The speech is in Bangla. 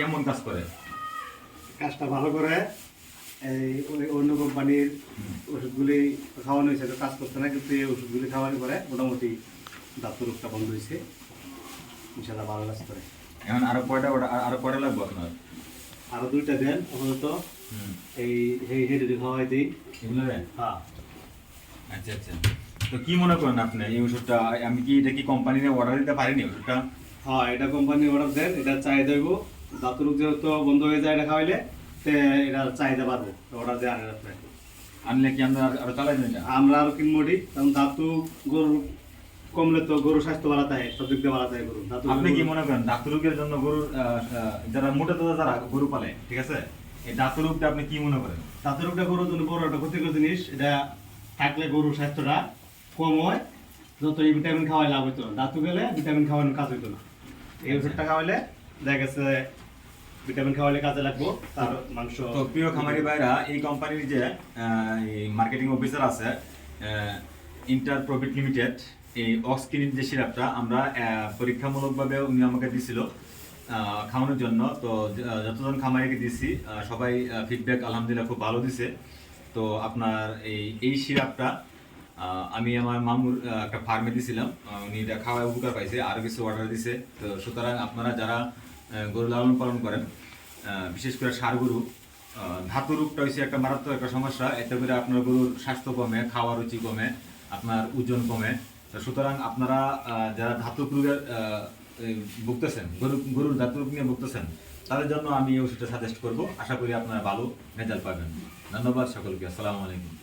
কেমন কাজ করে? কাজটা ভালো করে এই অন্য কোম্পানির ওষুধগুলি খাওয়ানো হয়েছে তো কাজ করতে না কিন্তু এই ওষুধগুলি খাওয়ানোর পরে মোটামুটি দাঁতের রোগটা বন্ধ হয়েছে। ইনশাল্লাহ ভালো কাজ করে। এখন আরও কয়টা order- আর- কয়টা লাগবে আপনার? আরও দুইটা দেন আপাতত। এই এই হেডে খাওয়াই দিই। এগুলো দেন? হ্যাঁ। আচ্ছা আচ্ছা। তো কি মনে করেন আপনি এই ওষুধটা আমি কি এটা কি কোম্পানি অর্ডার দিতে পারিনি ওষুধটা? হ্যাঁ এটা কোম্পানি অর্ডার দেন এটা চাই হইব দাঁতের রোগ যেহেতু বন্ধ হয়ে যায় খাওয়াইলে তে এটা চাহিদা বাড়বো অর্ডার দেওয়া আনেন আপনি আনলে কি আমরা আরও চালাই দেন আমরা আরও কিনবো কারণ দাঁতু গরু কমলে তো গরু স্বাস্থ্য ভালো থাকে সব দিক দিয়ে ভালো থাকে গরু দাঁতু আপনি কি মনে করেন দাঁতরোগের জন্য গরুর যারা মোটা তাজা যারা গরু পালে ঠিক আছে? এই দাঁতরোগটা আপনি কি মনে করেন? দাঁতের রোগটা গরুর জন্য বড় একটা ক্ষতিকর জিনিস এটা থাকলে গরুর স্বাস্থ্যটা কম হয় যত এই ভিটামিন খাওয়াই লাভ হইতো না। দাঁতু গেলে ভিটামিন খাওয়ানোর কাজ হইতো না। এই ওষুধটা খাওয়াইলে দেখা গেছে ভিটামিন খাওয়াইলে কাজে লাগবো, তার মাংস তো প্রিয় খামারি ভাইরা, এই কোম্পানির যে মার্কেটিং অফিসার আছে ইন্টার প্রফিট লিমিটেড এই অক্সকিনির যে সিরাপটা, আমরা পরীক্ষামূলকভাবে উনি আমাকে দিছিল খাওয়ানোর জন্য। তো যতজন খামারিকে দিছি সবাই ফিডব্যাক আলহামদুলিল্লাহ খুব ভালো দিছে। তো আপনার এই এই সিরাপটা আমি আমার মামুর একটা ফার্মে দিছিলাম উনি এটা খাওয়ায় উপকার পাইছে, আরও কিছু অর্ডার দিছে। তো সুতরাং আপনারা যারা গরু লালন পালন করেন। বিশেষ করে সার গরু। ধাতু রোগটা হচ্ছে একটা মারাত্মক একটা সমস্যা। এতে করে আপনার গরুর স্বাস্থ্য কমে, খাওয়ার রুচি কমে, আপনার ওজন কমে। সুতরাং আপনারা যারা ধাতু রোগের ভুগতেছেন, গরু, গরুর ধাতু রোগ নিয়ে ভুগতেছেন, তাদের জন্য আমি এই ওষুধটা সাজেস্ট করব। আশা করি আপনারা ভালো রেজাল্ট পাবেন। ধন্যবাদ সকলকে। আসসালামু আলাইকুম।